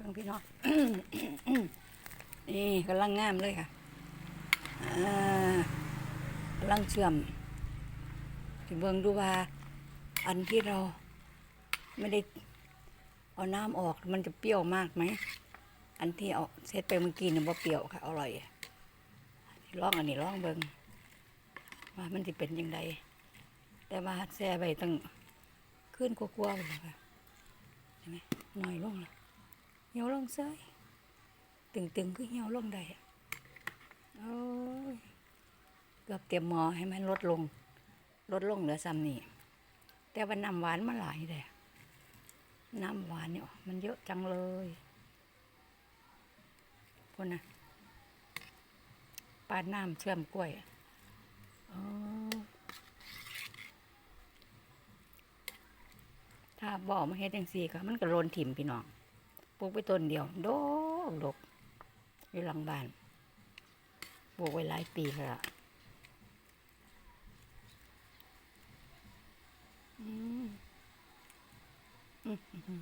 บิ่งพี่น้องนี่กำลังงามเลยค่ะอ่ากำลังเชื่อมสิเบิ่งดูว่า อันที่เราไม่ได้เอาน้ำออกมันจะเปรี้ยวมากไหม อันที่เอาเซตไปเมื่อกี้เนี่ยบ่เปรี้ยวค่ะอร่อยลองอันนี้ลองเบิ่งว่ามันจะเป็นยังไงแต่ว่าแช่ไปตั้งขึ้นกลัวๆเลยค่ะเห็นไหมหน่อยลงละ เหี่ยวลงเซ้ยตึงๆคือเหี่ยวลงได้โอ้ยเกือบเตรียมหมอให้มันลดลง ลดลงเหลือซ้ำนี่แต่ว่าน้ำหวานมาหลายเลยน้ำหวานเนี่ยมันเยอะจังเลยพุ่นนะปาดน้ำเชื่อมกล้วยอ๋อถ้าบอกมาเฮ็ดจังซี่ก็มันก็โลนถิ่มพี่น้อง ปลูกไปต้นเดียวโดกดกอยู่หลังบ้านปลูกไว้หลายปีแล้วละอืมอืม